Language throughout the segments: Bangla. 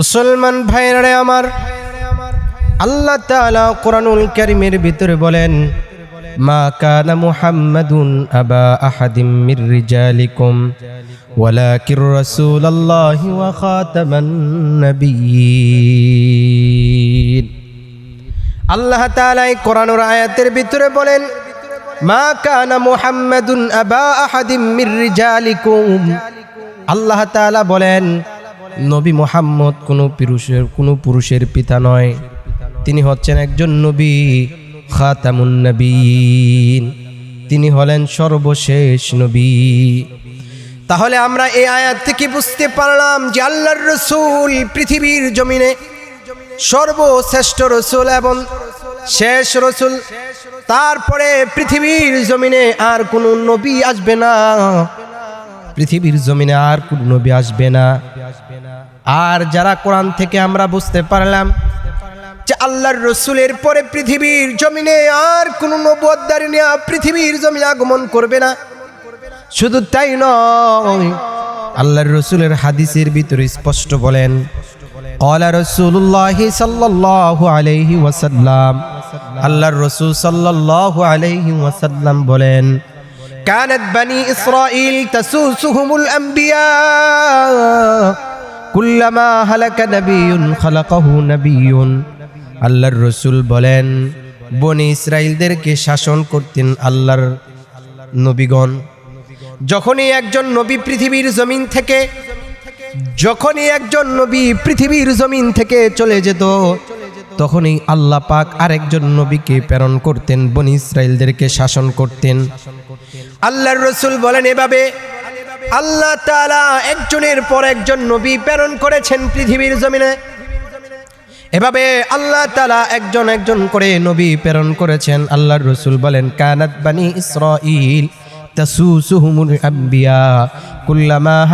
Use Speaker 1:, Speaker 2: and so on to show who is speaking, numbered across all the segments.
Speaker 1: মুসলমান ভাইরারে আমার, আল্লাহ তাআলা কোরআনুল কারীমের ভিতরে বলেন, মা কানা মুহাম্মাদুন আবা আহাদিম মির রিজালিকুম, ওয়ালাকির রাসূলুল্লাহি ওয়া খাতামান নাবিয়্যিন আল্লাহ তাআলা এই কোরআনুর আয়াতের ভিতরে বলেন, মা কানা মুহাম্মাদুন আবা আহাদিম মির রিজালিকুম। আল্লাহ তাআলা বলেন নবী মোহাম্মদ কোনো পুরুষের কোনো পুরুষের পিতা নয়। তিনি হচ্ছেন একজন নবী, খাতামুন নবীন। তিনি হলেন সর্বশেষ নবী। তাহলে আমরা এই আয়াত থেকে বুঝতে পারলাম যে আল্লাহর রসুল পৃথিবীর জমিনে সর্বশ্রেষ্ঠ রসুল এবং শেষ রসুল। তারপরে পৃথিবীর জমিনে আর কোনো নবী আসবে না। পৃথিবীর জমিনে আর কোন নবী আসবে না। আর যারা কোরআন থেকে আমরা বুঝতে পারলাম যে আল্লাহর রসুলের পরে পৃথিবীর জমিনে আর কোন নবদ্দারি নেওয়া পৃথিবীর জমিনে আগমন করবে না শুধু তাই নয় আল্লাহর রসুলের হাদিসের ভিতরে স্পষ্ট বলেন قال رسول الله صلى الله عليه وسلم আল্লাহর রসুল সাল্লাল্লাহু আলাইহি ওয়াসাল্লাম বলেন كانت بني إسرائيل تسوسهم الأنبياء আল্লাহর রসুল বলেন, বনে ইসরায়েলদেরকে শাসন করতেন আল্লাহর নবীগণ। যখনই একজন নবী পৃথিবীর জমিন থেকে, যখনই একজন নবী পৃথিবীর জমিন থেকে চলে যেত, তখনই আল্লাহ পাক আরেকজন নবীকে প্রেরণ করতেন, বনি ইসরায়েলদেরকে শাসন করতেন। আল্লাহর রসুল বলেন, এভাবে আল্লাহ তাআলা একজনের পর একজন নবী প্রেরণ করেছেন পৃথিবীর জমিনে। এভাবে আল্লাহ তালা একজন একজন করে নবী প্রেরণ করেছেন। আল্লাহর রসুল বলেন, কানাত বানি ইসরাইল তাসুসুহুমুল আম্বিয়া, কুল্লামা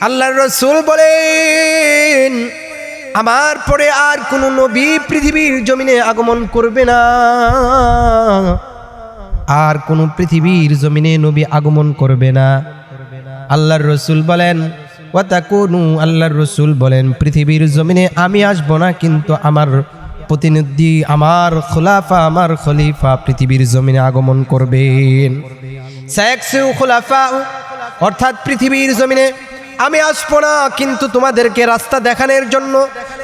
Speaker 1: আল্লাহর রসুল বলেন আমার পরে আর কোনো নবী পৃথিবীর জমিনে আগমন করবে না। আর কোনো পৃথিবীর জমিনে নবী আগমন করবে না। আল্লাহর রসুল বলেন, ওয়াতাকুনু আল্লাহর রসুল বলেন, পৃথিবীর জমিনে আমি আসব না, কিন্তু আমার প্রতিনিধি, আমার খোলাফা, আমার খলিফা পৃথিবীর জমিনে আগমন করবেন। সায়াকসিউ খোলাফা অর্থাৎ পৃথিবীর জমিনে আমি আসব না, কিন্তু তোমাদেরকে রাস্তা দেখানোর জন্য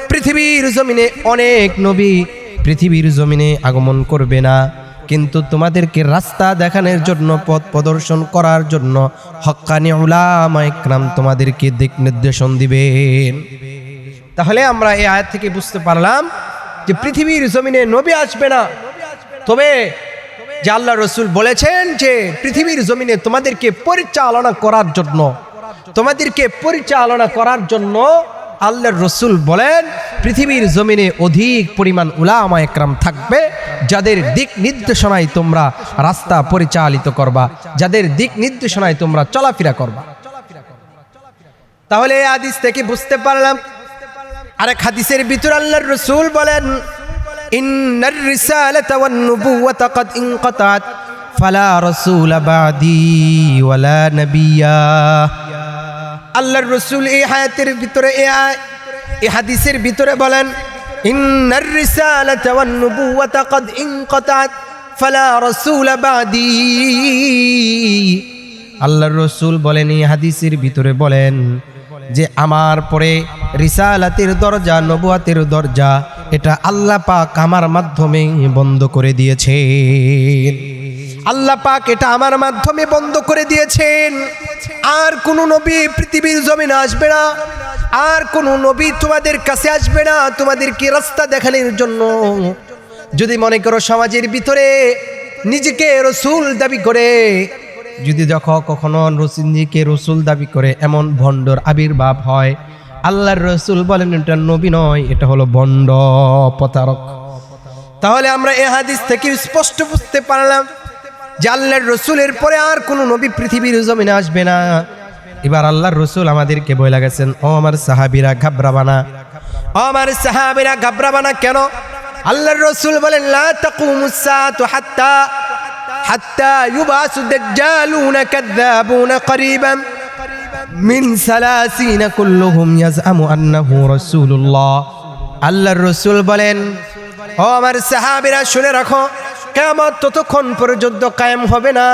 Speaker 1: পৃথিবীর জমিনে অনেক নবী পৃথিবীর জমিনে আগমন করবে না। কিন্তু তোমাদেরকে রাস্তা দেখানোর জন্য, পথ প্রদর্শন করার জন্য হক্কানি উলামা ইকরাম তোমাদেরকে দিক নির্দেশন দিবেন। তাহলে আমরা এই আয়াত থেকে বুঝতে পারলাম যে পৃথিবীর জমিনে নবী আসবে না। তবে যে আল্লাহ রসুল বলেছেন যে পৃথিবীর জমিনে তোমাদেরকে পরিচালনা করার জন্য তোমাদেরকে পরিচালনা করার জন্য আল্লাহর রসুল বলেন, পৃথিবীর জমিনে অধিক পরিমাণ উলামা একরাম থাকবে, যাদের দিক নির্দেশনায় তোমরা রাস্তা পরিচালিত করবা, যাদের দিক নির্দেশনায় তোমরা চলাফেরা করবা। তাহলে হাদিস থেকে বুঝতে পারলাম। আরেক হাদিসের ভিতর আল্লাহর রসুল বলেন, ইন্নার ফালা রাসূলা বাদি ওয়ালা নাবিয়্যা আল্লাহর রসুল এই হায়াতের ভিতরে, এ আয়- এ হাদিসের ভিতরে বলেন ফালা আল্লাহর রসুল বলেন, এই হাদিসের ভিতরে বলেন যে, আমার পরে রিসালাতের দরজা, নবুয়াতের দরজা, এটা আল্লাহ পাক আমার মাধ্যমে বন্ধ করে দিয়েছেন। আল্লাহ পাক এটা আমার মাধ্যমে বন্ধ করে দিয়েছেন। আর কোনো নবী পৃথিবীর জমিনে আসবে না। আর কোনো নবী তোমাদের কাছে আসবে না। তোমাদেরকে রাস্তা দেখানোর জন্য। যদি মনে করো সমাজের ভিতরে নিজেকে রসুল দাবি করে, যদি যখন কখনো রসিনজিকে রসুল দাবি করে, এমন ভণ্ডর আবির্ভাব হয়। আল্লাহর রসুল বলেন, এটা নবী নয়, এটা হলো ভণ্ড প্রতারক। তাহলে আমরা এ হাদিস থেকে স্পষ্ট বুঝতে পারলাম জাল্লের রসুলের পরে আর কোনো নবী পৃথিবীর জমিনে আসবে না। এবার আল্লাহর রসুল আমাদেরকে বই লাগাছেন ও আমার সাহাবিরা ঘাবরাবানা ও আমার সাহাবিরা ঘাবরাবানা কেন? আল্লাহর রসুল বলেন, লা তাকুমুসাতু হাত্তা হাত্তা ইউবাসু দাজ্জালুনা কাযাবুনা করিবাম মিন সালাসিনা কুল্লুহুম ইয়াজআমু আন্নাহু রাসূলুল্লাহ। আল্লাহর রসুল বলেন, ও আমার সাহাবিরা, শুনে রাখো কেমন ততক্ষণ পর্যন্ত কায়েম হবে না।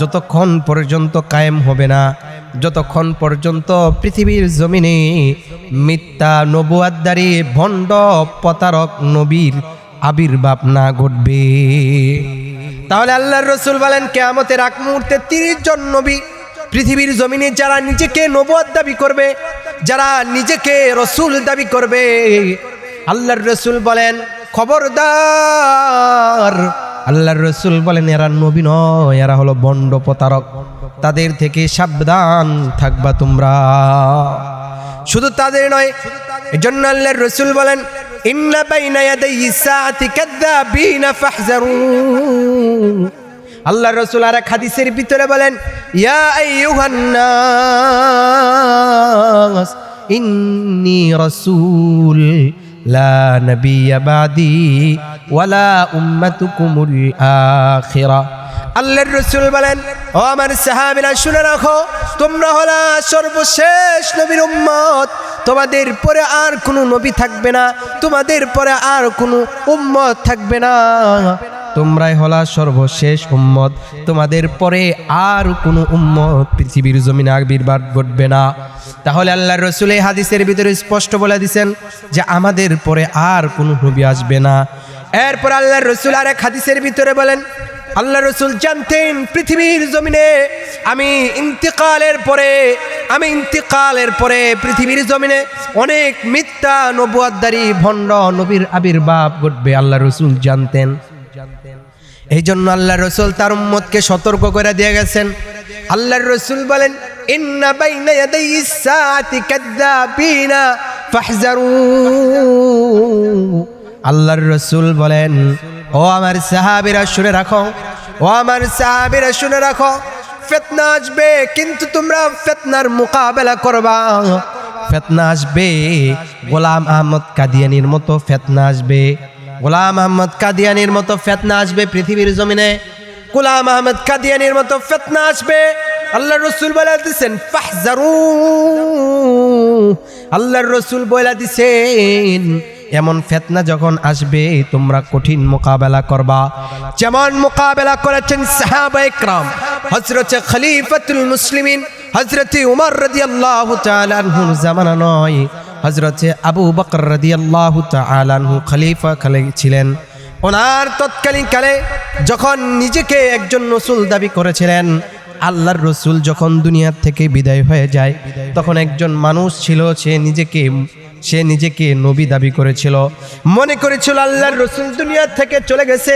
Speaker 1: যতক্ষণ পর্যন্ত কায়েম হবে না, যতক্ষণ পর্যন্ত পৃথিবীর জমিনে মিথ্যা নবুয়াদ্দারি, ভণ্ড প্রতারক নবীর আবির্ভাব না ঘটবে। তাহলে আল্লাহর রসুল বলেন, কেয়ামতের আগ মুহূর্তে তিরিশ জন নবী পৃথিবীর জমিনে যারা নিজেকে নবুয়াদ দাবি করবে, যারা নিজেকে রসুল দাবি করবে, আল্লাহর রসুল বলেন খবরদার। আল্লাহর রসুল বলেন, এরা নবী নয়, এরা হলো বন্ড প্রতারক। তাদের থেকে সাবধান থাকবা তোমরা। শুধু তাদের নয়, এজন্য আল্লাহর রসুল বলেন, ইন্না বাইনা ইয়াদাই সাআতি কাযাবিনা ফাহজারু আল্লাহ রসুল আর এক হাদিসের ভিতরে বলেন, ইয়া আইয়ুহান নাস ইন্নী রাসূল লা নবিয়া বাদি ওয়ালা উম্মাতুকুমুল আখিরা। আল্লাহর রসুল বলেন, ও আমার সাহাবীরা, শুনে রাখো, তোমরা হলা সর্বশেষ নবীর উম্মত। তোমাদের পরে আর কোনো নবী থাকবে না, তোমাদের পরে আর কোনো উম্মত থাকবে না। তোমরাই হলা সর্বশেষ উম্মত। তোমাদের পরে আর কোনো উম্মত পৃথিবীর জমিনে আবির্ভাব ঘটবে না। তাহলে আল্লাহর রসুল এই হাদিসের ভিতরে স্পষ্ট বলে দিছেন যে আমাদের পরে আর কোনো নবী আসবে না। এরপর আল্লাহর রসুল আর এক হাদিসের ভিতরে বলেন আল্লাহ রসুল জানতেন পৃথিবীর জমিনে আমি ইন্তিকালের পরে, আমি ইন্তিকালের পরে পৃথিবীর জমিনে অনেক মিথ্যা নবুয়াদ্দারি, ভণ্ড নবীর আবির্ভাব ঘটবে আল্লাহ রসুল জানতেন। এই জন্য আল্লাহ রসুল তার উম্মতকে সতর্ক করে দিয়ে গেছেন। আল্লাহর রসুল বলেন, ইন্না বাইনা ইয়াদাই ফাহজারু। আল্লাহর রসুল বলেন, ও আমার সাহাবিরা, শুনে রাখো। ও আমার সাহাবিরা, শুনে রাখো। ফেতনা আসবে, কিন্তু তোমরা ফেতনার মোকাবেলা করবা। ফেতনা আসবে, গোলাম আহমদ কাদিয়ানির মতো ফেতনা আসবে। গোলাম আহমদ কাদিয়ানির মতো ফেতনা আসবে পৃথিবীর জমিনে। গোলাম আহমদ কাদিয়ানির মতো ফেতনা আসবে। আল্লাহ রসুল বলে দিচ্ছেন ফাহজারু। আল্লাহর রসুল বলে দিছেন, এমন ফেতনা যখন আসবে, তোমরা কঠিন মোকাবেলা করবা। যেমন মোকাবেলা করেছেন সাহাবা ইকরাম হজরত খলিফাতুল মুসলিমিন। হজরত উমর রাদিয়াল্লাহু তাআলা আনহুর জামানা নয়। হজরত আবু বকর রাদিয়াল্লাহু তাআলা আনহু খলিফা খালি ছিলেন। ওনার তৎকালীন কালে যখন নিজেকে একজন রসুল দাবি করেছিলেন, আল্লাহর রসুল যখন দুনিয়ার থেকে বিদায় হয়ে যায়, তখন একজন মানুষ ছিল, সে নিজেকে সে নিজেকে নবী দাবি করেছিল। মনে করেছিল আল্লাহর রসুল দুনিয়া থেকে চলে গেছে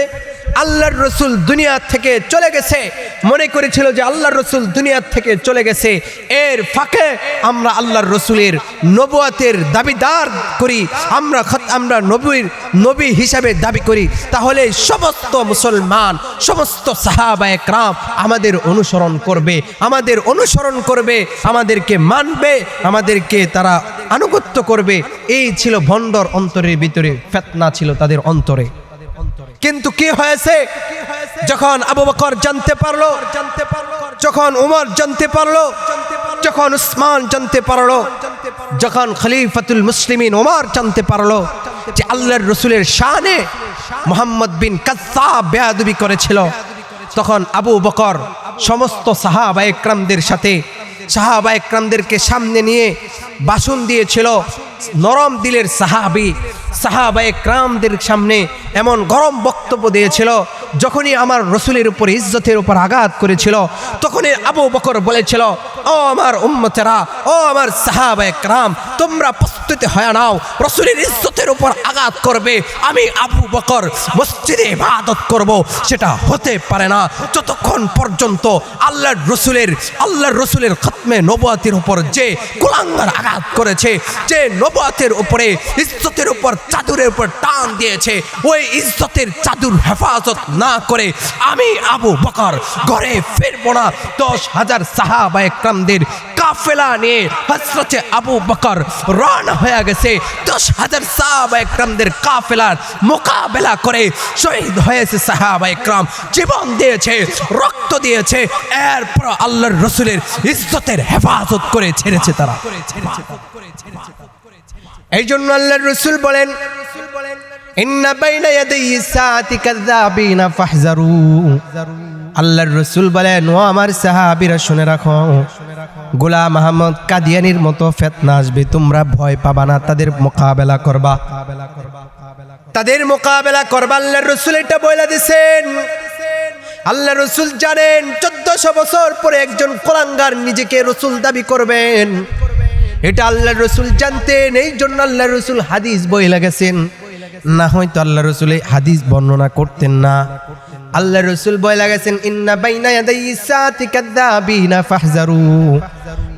Speaker 1: আল্লাহর রসুল দুনিয়া থেকে চলে গেছে। মনে করেছিল যে আল্লাহর রসুল দুনিয়া থেকে চলে গেছে। এর ফাঁকে আমরা আল্লাহর রসুলের নবুয়াতের দাবিদার করি। আমরা আমরা নবীর নবী হিসাবে দাবি করি। তাহলে সমস্ত মুসলমান, সমস্ত সাহাবা একরাম আমাদের অনুসরণ করবে। আমাদের অনুসরণ করবে, আমাদেরকে মানবে, আমাদেরকে তারা আনুগত্য করবে। এই ছিল ভণ্ডর অন্তরের ভিতরে, ফেতনা ছিল তাদের অন্তরে। কিন্তু কি হয়েছে? যখন আবু বকর জানতে পারল জানতে পারল যখন উমর জানতে পারল, যখন উসমান জানতে পারল, যখন খলিফাতুল মুসলিমিন ওমর জানতে পারল যে আল্লাহর রসুলের শানে মোহাম্মদ বিন কাসাব বেয়াদবি করেছিল, তখন আবু বকর সমস্ত সাহাবা একরামদের সাথে, সাহাবা একরামদেরকে সামনে নিয়ে বাসন দিয়েছিল, নরম দিলের সাহাবি সাহাবা ক্রামদের সামনে এমন গরম বক্তব্য দিয়েছিল যখনই আমার রসুলের উপর ইজ্জতের উপর আঘাত করেছিল, তখনই আবু বকর বলেছিল, ও আমার উম্মতেরা, ও আমার সাহাবা একরাম, তোমরা প্রস্তুতি হয়ে নাও, রসুলের ইজ্জতের উপর আঘাত করবে, আমি আবু বকর মসজিদে ইবাদত করব, সেটা হতে পারে না, যতক্ষণ পর্যন্ত আল্লাহর রসুলের আল্লাহর রসুলের খতমে নবাতের উপর যে কুলাঙ্গার আঘাত করেছে, যে নবাতের উপরে ইজ্জতের উপর চাদুরের উপর টান দিয়েছে, ওই ইজ্জতের চাদুর হেফাজত না করে আমি আবু বকর ঘরে ফিরবো না। দশ হাজার সাহাবা একরামদের কাফেলা নিয়ে হজরতে আবু বকর রওনা হয়ে গেছে। দশ হাজার সাহাবা একরামদের কাফেলার মোকাবেলা করে শহীদ হয়েছে সাহাবা একরাম। জীবন দিয়েছে রক্ত দিয়েছে এরপর আল্লাহর রসুলের ইজ্জতের হেফাজত করে ছেড়েছে তারা। এই জন্য আল্লাহর রসুল বলেন আল্লাহর রসুল বলেন, ও আমার সাহাবীরা, শুনে রাখো। গোলাম আহমদ কাদিয়ানির মতো ফেতনা আসবে, তোমরা ভয় পাবা না, তাদের মোকাবেলা করবা। তাদের মোকাবেলা করবা, আল্লাহর রসুল এটা বলে দিছেন। আল্লাহ রসুল জানেন, চোদ্দশো বছর পরে একজন কোলাঙ্গার নিজেকে রসুল দাবি করবেন। এটা আল্লাহ রসুল জানতেন এই জন্য আল্লাহ রসুল হাদিস বই লাগেছেন না হয়তো আল্লাহ রসুল এই হাদিস বর্ণনা করতেন না। আল্লাহ রসুল বই লাগাছেন ইন্না বাইনা ইয়াদাই ফাহজারু।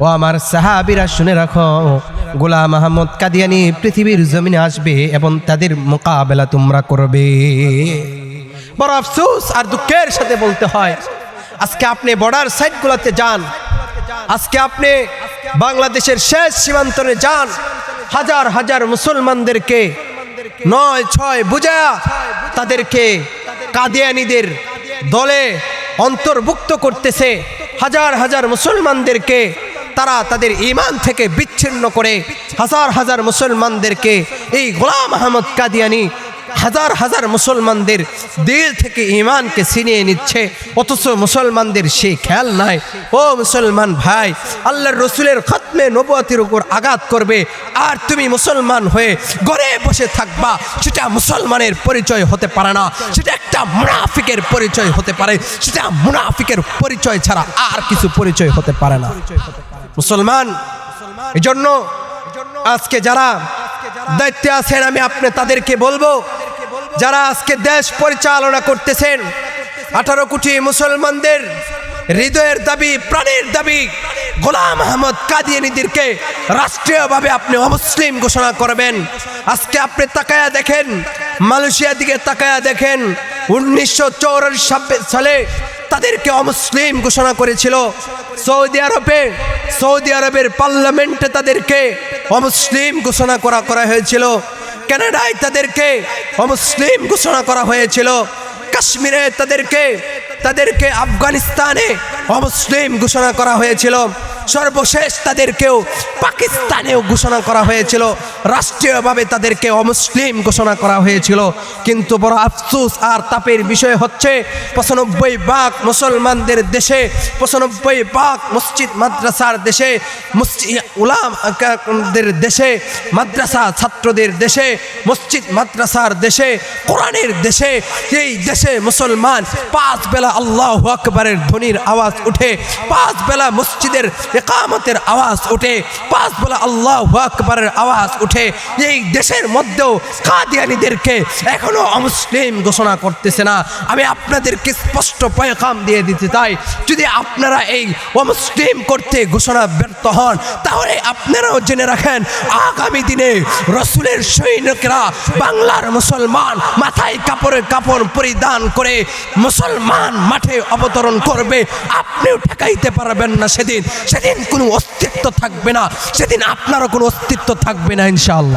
Speaker 1: ও আমার সাহাবীরা, শুনে রাখো, গোলাম আহমদ কাদিয়ানি পৃথিবীর জমিনে আসবে এবং তাদের মোকাবেলা তোমরা করবে। বড় আফসোস আর দুঃখের সাথে বলতে হয়, আজকে আপনি বর্ডার সাইডগুলোতে যান, আজকে আপনি বাংলাদেশের শেষ সীমান্তরে যান, হাজার হাজার মুসলমানদেরকে নয়, ছয় বুঝা তাদেরকে কাদিয়ানিদের দলে অন্তর্ভুক্ত করতেছে। হাজার হাজার মুসলমানদেরকে তারা তাদের ইমান থেকে বিচ্ছিন্ন করে, হাজার হাজার মুসলমানদেরকে এই গোলাম আহমদ কাদিয়ানি হাজার হাজার মুসলমানদের দিল থেকে ইমানকে ছিনিয়ে নিচ্ছে, অথচ মুসলমানদের সেই খেয়াল নাই। ও মুসলমান ভাই, আল্লাহর রসুলের খতমে নবতির উপর আঘাত করবে, আর তুমি মুসলমান হয়ে ঘরে বসে থাকবা, সেটা মুসলমানের পরিচয় হতে পারে না, সেটা একটা মুনাফিকের পরিচয় হতে পারে, সেটা মুনাফিকের পরিচয় ছাড়া আর কিছু পরিচয় হতে পারে না। মুসলমান, এজন্য আজকে যারা দায়িত্বে আছেন, আমি আপনি তাদেরকে বলব যারা আজকে দেশ পরিচালনা করতেছেন, আঠারো কোটি মুসলমানদের হৃদয়ের দাবি, প্রাণের দাবি, গোলাম আহমদ কাদিয়ানিদেরকে রাষ্ট্রীয়ভাবে আপনি অমুসলিম ঘোষণা করবেন। আজকে আপনি তাকায়া দেখেন, মালয়েশিয়ার দিকে তাকায়া দেখেন, উনিশশো সালে তাদেরকে অমুসলিম ঘোষণা করেছিল। সৌদি আরবে, সৌদি আরবের পার্লামেন্টে তাদেরকে অমুসলিম ঘোষণা করা করা হয়েছিল। কানাডায় তাদেরকে অমুসলিম ঘোষণা করা হয়েছিল? কাশ্মীরে তাদেরকে তাদেরকে আফগানিস্তানে অমুসলিম ঘোষণা করা হয়েছিল। সর্বশেষ তাদেরকেও পাকিস্তানেও ঘোষণা করা হয়েছিল। রাষ্ট্রীয়ভাবে তাদেরকে অমুসলিম ঘোষণা করা হয়েছিল। কিন্তু বড় আফসোস আর তাপের বিষয় হচ্ছে, পঁচানব্বই ভাগ মুসলমানদের দেশে, পঁচানব্বই ভাগ মসজিদ মাদ্রাসার দেশে উলামদের দেশে, মাদ্রাসা ছাত্রদের দেশে, মসজিদ মাদ্রাসার দেশে, কোরআনের দেশে, এই দেশে মুসলমান পাঁচ বেলা আল্লাহ আকবরের ধ্বনির আওয়াজ উঠে, পাঁচ বেলা মসজিদের একামতের আওয়াজ উঠে, পাঁচ বেলা আল্লাহ আকবরের আওয়াজ উঠে, এই দেশের মধ্যেও কাদিয়ানিদেরকে এখনও অমুসলিম ঘোষণা করতেছে না। আমি আপনাদেরকে স্পষ্ট পয়কাম দিয়ে দিতে চাই, যদি আপনারা এই অমুসলিম করতে ঘোষণা ব্যর্থ হন, তাহলে আপনারাও জেনে রাখেন, আগামী দিনে রসুলের সৈনিকরা বাংলার মুসলমান মাথায় কাপড়ে কাপড় পরিধান করে মুসলমান মাঠে অবতরণ করবে, আপনিও ঠেকাইতে পারবেন না সেদিন। সেদিন কোনো অস্তিত্ব থাকবে না সেদিন আপনারও কোনো অস্তিত্ব থাকবে না ইনশাআল্লাহ।